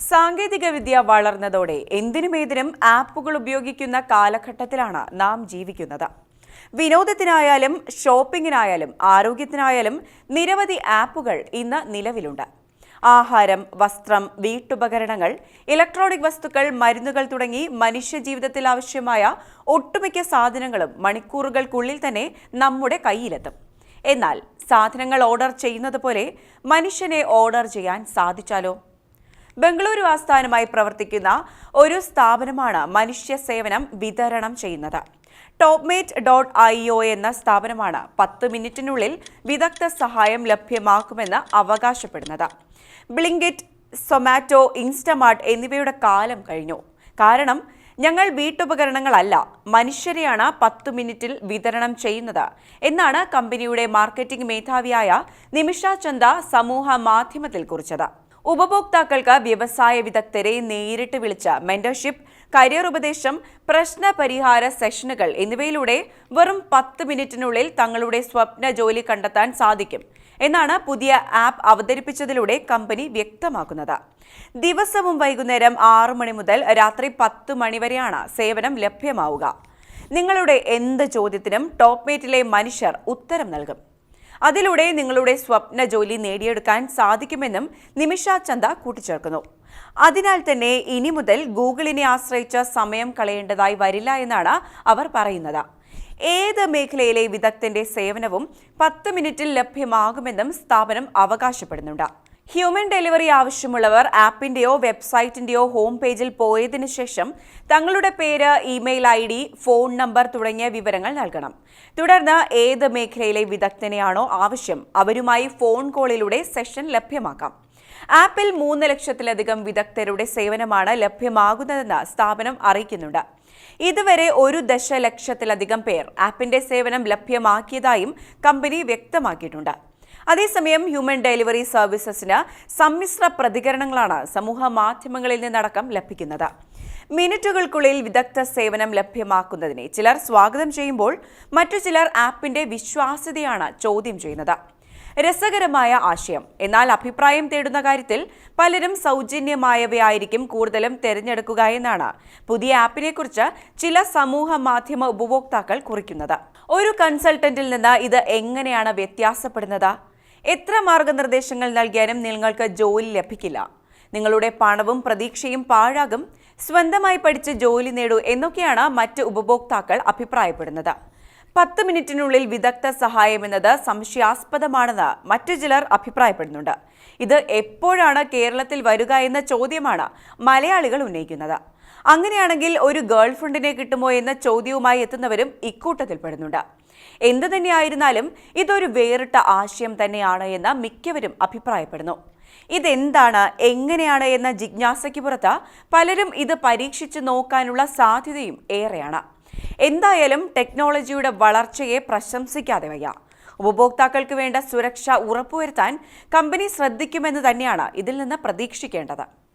സാങ്കേതികവിദ്യ വളർന്നതോടെ എന്തിനുമേതിനും ആപ്പുകൾ ഉപയോഗിക്കുന്ന കാലഘട്ടത്തിലാണ് നാം ജീവിക്കുന്നത്. വിനോദത്തിനായാലും ഷോപ്പിങ്ങിനായാലും ആരോഗ്യത്തിനായാലും നിരവധി ആപ്പുകൾ ഇന്ന് നിലവിലുണ്ട്. ആഹാരം വസ്ത്രം വീട്ടുപകരണങ്ങൾ ഇലക്ട്രോണിക് വസ്തുക്കൾ മരുന്നുകൾ തുടങ്ങി മനുഷ്യജീവിതത്തിൽ ആവശ്യമായ ഒട്ടുമിക്ക സാധനങ്ങളും മണിക്കൂറുകൾക്കുള്ളിൽ തന്നെ നമ്മുടെ കയ്യിലെത്തും. എന്നാൽ സാധനങ്ങൾ ഓർഡർ ചെയ്യുന്നത് പോലെ മനുഷ്യനെ ഓർഡർ ചെയ്യാൻ സാധിച്ചാലോ? ബംഗളൂരു ആസ്ഥാനമായി പ്രവർത്തിക്കുന്ന ഒരു സ്ഥാപനമാണ് മനുഷ്യ സേവനം വിതരണം ചെയ്യുന്നത്. ടോപ്മേറ്റ് ഡോട്ട് ഐ ഒ എന്ന സ്ഥാപനമാണ് പത്ത് മിനിറ്റിനുള്ളിൽ വിദഗ്ധ സഹായം ലഭ്യമാക്കുമെന്ന് അവകാശപ്പെടുന്നത്. ബ്ലിങ്കിറ്റ് സൊമാറ്റോ ഇൻസ്റ്റമാർട്ട് എന്നിവയുടെ കാലം കഴിഞ്ഞു. കാരണം ഞങ്ങൾ വീട്ടുപകരണങ്ങളല്ല മനുഷ്യരെയാണ് പത്ത് മിനിറ്റിൽ വിതരണം ചെയ്യുന്നത് എന്നാണ് കമ്പനിയുടെ മാർക്കറ്റിംഗ് മേധാവിയായ നിമിഷ ചന്ദ സമൂഹ മാധ്യമത്തിൽ കുറിച്ചത്. ഉപഭോക്താക്കൾക്ക് വ്യവസായ വിദഗ്ധരെ നേരിട്ട് വിളിച്ച മെന്റർഷിപ്പ് കരിയർ ഉപദേശം പ്രശ്ന പരിഹാര സെഷനുകൾ എന്നിവയിലൂടെ വെറും പത്ത് മിനിറ്റിനുള്ളിൽ തങ്ങളുടെ സ്വപ്ന ജോലി കണ്ടെത്താൻ സാധിക്കും എന്നാണ് പുതിയ ആപ്പ് അവതരിപ്പിച്ചതിലൂടെ കമ്പനി വ്യക്തമാക്കുന്നത്. ദിവസവും വൈകുന്നേരം ആറ് മണി മുതൽ രാത്രി പത്ത് മണി വരെയാണ് സേവനം ലഭ്യമാവുക. നിങ്ങളുടെ എന്ത് ചോദ്യത്തിനും ടോപ്മേറ്റിലെ മനുഷ്യർ ഉത്തരം നൽകും. അതിലൂടെ നിങ്ങളുടെ സ്വപ്ന ജോലി നേടിയെടുക്കാൻ സാധിക്കുമെന്നും നിമിഷ ചന്ദ കൂട്ടിച്ചേർക്കുന്നു. അതിനാൽ തന്നെ ഇനി മുതൽ ഗൂഗിളിനെ ആശ്രയിച്ച സമയം കളയേണ്ടതായി വരില്ല എന്നാണ് അവർ പറയുന്നത്. ഏത് മേഖലയിലെ വിദഗ്ധന്റെ സേവനവും പത്ത് മിനിറ്റിൽ ലഭ്യമാകുമെന്നും സ്ഥാപനം അവകാശപ്പെടുന്നുണ്ട്. ഹ്യൂമൻ ഡെലിവറി ആവശ്യമുള്ളവർ ആപ്പിന്റെയോ വെബ്സൈറ്റിന്റെയോ ഹോം പേജിൽ പോയതിനു ശേഷം തങ്ങളുടെ പേര് email I D phone number തുടങ്ങിയ വിവരങ്ങൾ നൽകണം. തുടർന്ന് ഏത് മേഖലയിലെ വിദഗ്ധനെയാണോ ആവശ്യം അവരുമായി ഫോൺ കോളിലൂടെ സെഷൻ ലഭ്യമാക്കാം. ആപ്പിൽ മൂന്ന് ലക്ഷത്തിലധികം വിദഗ്ധരുടെ സേവനമാണ് ലഭ്യമാകുന്നതെന്ന് സ്ഥാപനം അറിയിക്കുന്നുണ്ട്. ഇതുവരെ ഒരു ദശലക്ഷത്തിലധികം പേർ ആപ്പിന്റെ സേവനം ലഭ്യമാക്കിയതായും കമ്പനി വ്യക്തമാക്കിയിട്ടുണ്ട്. അതേസമയം ഹ്യൂമൻ ഡെലിവറി സർവീസസിന് സമ്മിശ്ര പ്രതികരണങ്ങളാണ് സമൂഹ മാധ്യമങ്ങളിൽ നിന്നടക്കം ലഭിക്കുന്നത്. മിനിറ്റുകൾക്കുള്ളിൽ വിദഗ്ധ സേവനം ലഭ്യമാക്കുന്നതിനെ ചിലർ സ്വാഗതം ചെയ്യുമ്പോൾ മറ്റു ചിലർ ആപ്പിന്റെ വിശ്വാസ്യതയാണ് ചോദ്യം ചെയ്യുന്നത്. രസകരമായ ആശയം. എന്നാൽ അഭിപ്രായം തേടുന്ന കാര്യത്തിൽ പലരും സൗജന്യമായവയായിരിക്കും കൂടുതലും തിരഞ്ഞെടുക്കുക എന്നാണ് പുതിയ ആപ്പിനെക്കുറിച്ച് ചില സമൂഹ മാധ്യമ ഉപഭോക്താക്കൾ കുറിക്കുന്നത്. ഒരു കൺസൾട്ടന്റിൽ നിന്ന് ഇത് എങ്ങനെയാണ് വ്യത്യാസപ്പെടുന്നത്? എത്ര മാർഗനിർദ്ദേശങ്ങൾ നൽകിയാലും നിങ്ങൾക്ക് ജോലി ലഭിക്കില്ല. നിങ്ങളുടെ പണവും പ്രതീക്ഷയും പാഴാകും. സ്വന്തമായി പഠിച്ച് ജോലി നേടൂ എന്നൊക്കെയാണ് മറ്റ് ഉപഭോക്താക്കൾ അഭിപ്രായപ്പെടുന്നത്. പത്ത് മിനിറ്റിനുള്ളിൽ വിദഗ്ധ സഹായം എന്നത് സംശയാസ്പദമാണെന്ന് മറ്റു ചിലർ അഭിപ്രായപ്പെടുന്നുണ്ട്. ഇത് എപ്പോഴാണ് കേരളത്തിൽ വരിക എന്ന ചോദ്യമാണ് മലയാളികൾ ഉന്നയിക്കുന്നത്. അങ്ങനെയാണെങ്കിൽ ഒരു ഗേൾ ഫ്രണ്ടിനെ കിട്ടുമോ എന്ന ചോദ്യവുമായി എത്തുന്നവരും ഇക്കൂട്ടത്തിൽ പെടുന്നുണ്ട് എന്തു തന്നെയായിരുന്നാലും ഇതൊരു വേറിട്ട ആശയം തന്നെയാണ് എന്ന് മിക്കവരും അഭിപ്രായപ്പെടുന്നു. ഇതെന്താണ് എങ്ങനെയാണ് എന്ന ജിജ്ഞാസയ്ക്ക് പുറത്ത് പലരും ഇത് പരീക്ഷിച്ചു നോക്കാനുള്ള സാധ്യതയും ഏറെയാണ്. എന്തായാലും ടെക്നോളജിയുടെ വളർച്ചയെ പ്രശംസിക്കാതെ വയ്യ. ഉപഭോക്താക്കൾക്ക് വേണ്ട സുരക്ഷ ഉറപ്പുവരുത്താൻ കമ്പനി ശ്രദ്ധിക്കുമെന്ന് തന്നെയാണ് ഇതിൽ നിന്ന് പ്രതീക്ഷിക്കേണ്ടത്.